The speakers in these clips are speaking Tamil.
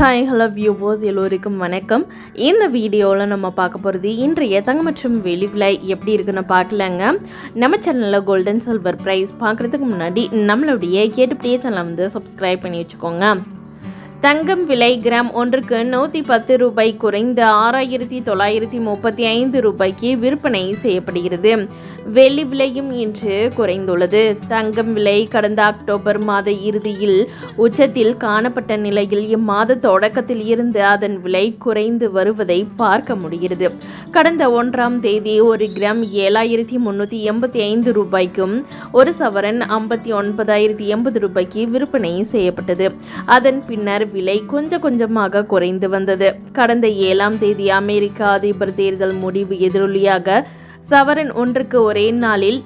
ஹாய் ஹலோ வியூவர்ஸ் எல்லோருக்கும் வணக்கம். இந்த வீடியோவில் நம்ம பார்க்க போகிறது இன்றைய தங்க மற்றும் வெளி விலை எப்படி இருக்குன்னு பார்க்கலாங்க. நம்ம சேனலில் கோல்டன் சில்வர் ப்ரைஸ் பார்க்குறதுக்கு முன்னாடி நம்மளுடைய கேட்டுப்படியே சேனலை வந்து சப்ஸ்கிரைப் பண்ணி வச்சுக்கோங்க. தங்கம் விலை கிராம் ஒன்றுக்கு நூற்றி பத்து ரூபாய் குறைந்து ஆறாயிரத்தி தொள்ளாயிரத்தி முப்பத்தி ஐந்து ரூபாய்க்கு விற்பனை செய்யப்படுகிறது. வெள்ளி விலையும் இன்று குறைந்துள்ளது. தங்கம் விலை கடந்த அக்டோபர் மாத இறுதியில் உச்சத்தில் காணப்பட்ட நிலையில் இம்மாத தொடக்கத்தில் இருந்து அதன் விலை குறைந்து வருவதை பார்க்க முடிகிறது. கடந்த ஒன்றாம் தேதி ஒரு கிராம் ஏழாயிரத்தி முன்னூற்றி எண்பத்தி ஐந்து ரூபாய்க்கும் ஒரு சவரன் ஐம்பத்தி ஒன்பதாயிரத்தி எண்பது ரூபாய்க்கு விற்பனை செய்யப்பட்டது. அதன் பின்னர் விலை கொஞ்சம் கொஞ்சமாக குறைந்து வந்தது. கடந்த ஏழாம் தேதி அமெரிக்க அதிபர் தேர்தல் முடிவு எதிரொலியாக சவரன் ஒன்றுக்கு ஒரே நாளில்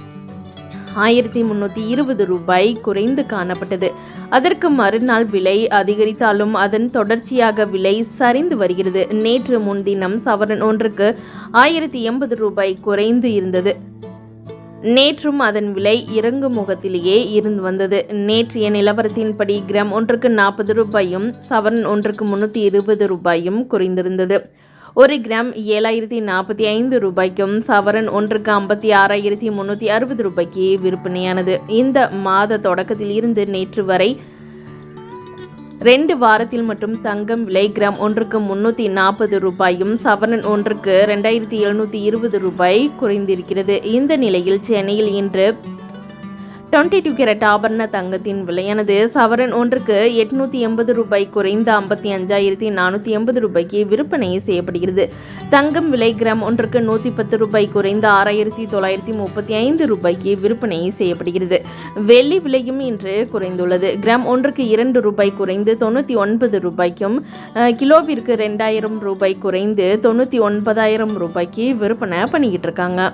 ஆயிரத்தி முன்னூற்றி இருபது ரூபாய் குறைந்து காணப்பட்டது. அதற்கு மறுநாள் விலை அதிகரித்தாலும் அதன் தொடர்ச்சியாக விலை சரிந்து வருகிறது. நேற்று முன்தினம் சவரன் ஒன்றுக்கு ஆயிரத்தி எண்பது ரூபாய் குறைந்து இருந்தது. நேற்றும் அதன் விலை இறங்கும் முகத்திலேயே இருந்து வந்தது. நேற்றைய நிலவரத்தின்படி கிராம் ஒன்றுக்கு நாற்பது ரூபாயும் சவரன் ஒன்றுக்கு முன்னூற்றி இருபது ரூபாயும் குறைந்திருந்தது. ஒரு கிராம் ஏழாயிரத்தி நாற்பத்தி ஐந்து ரூபாய்க்கும் சவரன் ஒன்றுக்கு ஐம்பத்தி ஆறாயிரத்தி முந்நூற்றி அறுபது ரூபாய்க்கு விற்பனையானது. இந்த மாத தொடக்கத்தில் இருந்து நேற்று வரை ரெண்டு வாரத்தில் மட்டும் தங்கம் விலை கிராம் ஒன்றுக்கு முன்னூற்றி நாற்பது ரூபாயும் சவரன் ஒன்றுக்கு ரெண்டாயிரத்தி எழுநூற்றி இருபது ரூபாய் குறைந்திருக்கிறது. இந்த நிலையில் சென்னையில் இன்று டுவெண்ட்டி டூ கேரட் ஆபரண தங்கத்தின் விலையானது சவரன் ஒன்றுக்கு எட்நூற்றி எண்பது ரூபாய் குறைந்த ஐம்பத்தி அஞ்சாயிரத்தி நானூற்றி எண்பது ரூபாய்க்கு விற்பனை செய்யப்படுகிறது. தங்கம் விலை கிராம் ஒன்றுக்கு நூற்றி பத்து ரூபாய் குறைந்த ஆறாயிரத்தி தொள்ளாயிரத்தி முப்பத்தி ஐந்து ரூபாய்க்கு விற்பனை செய்யப்படுகிறது. வெள்ளி விலையும் இன்று குறைந்துள்ளது. கிராம் ஒன்றுக்கு இரண்டு ரூபாய் குறைந்து தொண்ணூற்றி ஒன்பது ரூபாய்க்கும் கிலோவிற்கு ரெண்டாயிரம் ரூபாய் குறைந்து தொண்ணூற்றி ஒன்பதாயிரம் ரூபாய்க்கு விற்பனை பண்ணிக்கிட்டு இருக்காங்க.